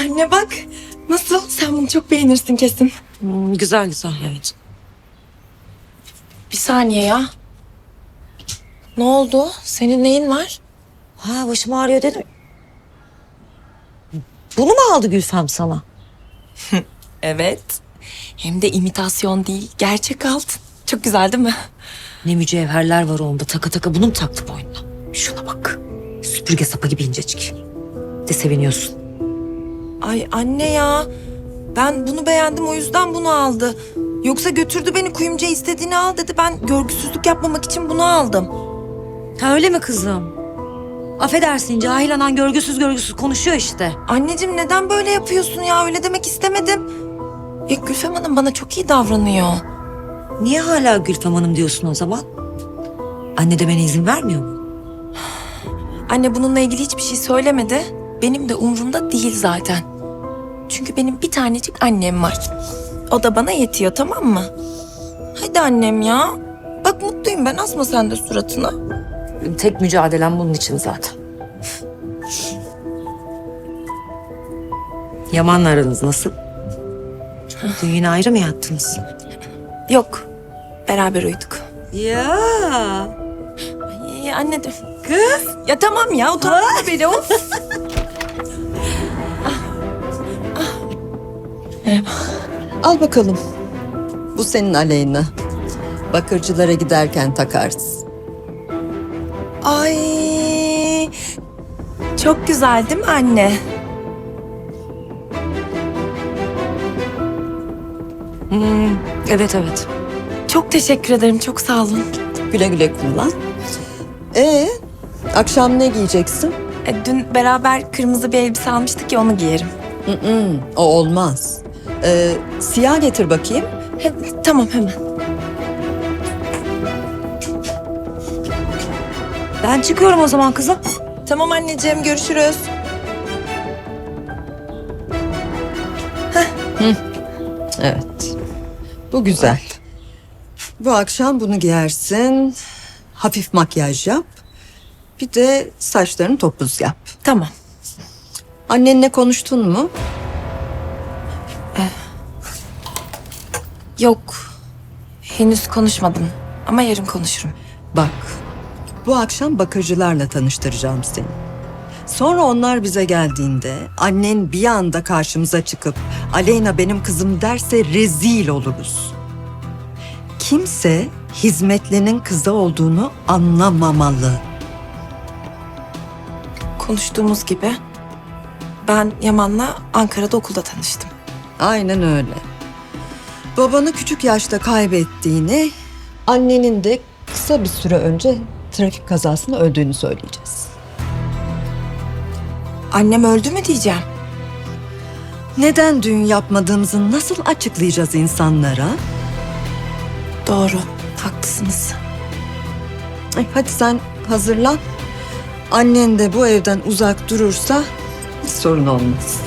Anne bak. Nasıl? Sen bunu çok beğenirsin kesin. Hmm, güzel güzel evet. Bir saniye ya. Ne oldu? Senin neyin var? Ha başım ağrıyor dedim. Bunu mu aldı Gülfem sana? Evet. Hem de imitasyon değil, gerçek altın. Çok güzel değil mi? Ne mücevherler var onda taka taka bunu mu taktı boynuna? Şuna bak. Süpürge sapı gibi incecik. De seviniyorsun. Ay anne ya. Ben bunu beğendim o yüzden bunu aldı. Yoksa götürdü beni kuyumcuya istediğini al dedi. Ben görgüsüzlük yapmamak için bunu aldım. Ha öyle mi kızım? Affedersin cahil anan görgüsüz görgüsüz konuşuyor işte. Anneciğim neden böyle yapıyorsun ya? Öyle demek istemedim. Ya Gülfem Hanım bana çok iyi davranıyor. Niye hala Gülfem Hanım diyorsun o zaman? Anne demene izin vermiyor mu? Anne bununla ilgili hiçbir şey söylemedi. Benim de umurumda değil zaten. Çünkü benim bir tanecik annem var. O da bana yetiyor tamam mı? Hadi annem ya. Bak mutluyum ben asma sen de suratına. Tek mücadelem bunun için zaten. Yaman'la aranız nasıl? Düğüne ayrı mı yattınız? Yok beraber uyuduk. Ya. Ay, anne de. Kız. Ya tamam ya utandırma beni of. Al bakalım. Bu senin aleyhine. Bakırcılara giderken takarsın. Ay çok güzel değil mi anne? Evet evet. Çok teşekkür ederim çok sağ olun. Güle güle kullan. Ee, akşam ne giyeceksin? E, dün beraber kırmızı bir elbise almıştık ya onu giyerim. Mm-mm, o olmaz. Ee, siyah getir bakayım. He, tamam hemen. Ben çıkıyorum o zaman kızım. Tamam anneciğim görüşürüz. Evet. Bu güzel. Bu akşam bunu giyersin. Hafif makyaj yap. Bir de saçlarını topuz yap. Tamam. Annenle konuştun mu? Yok. Henüz konuşmadım ama yarın konuşurum. Bak, bu akşam bakırcılarla tanıştıracağım seni. Sonra onlar bize geldiğinde annen bir anda karşımıza çıkıp Aleyna benim kızım derse rezil oluruz. Kimse hizmetlinin kızı olduğunu anlamamalı. Konuştuğumuz gibi ben Yaman'la Ankara'da okulda tanıştım. Aynen öyle. Babanı küçük yaşta kaybettiğini, annenin de kısa bir süre önce trafik kazasında öldüğünü söyleyeceğiz. Annem öldü mü diyeceğim. Neden düğün yapmadığımızı nasıl açıklayacağız insanlara? Doğru. Haklısınız. Ay, hadi sen hazırlan. Annen de bu evden uzak durursa hiç sorun olmaz.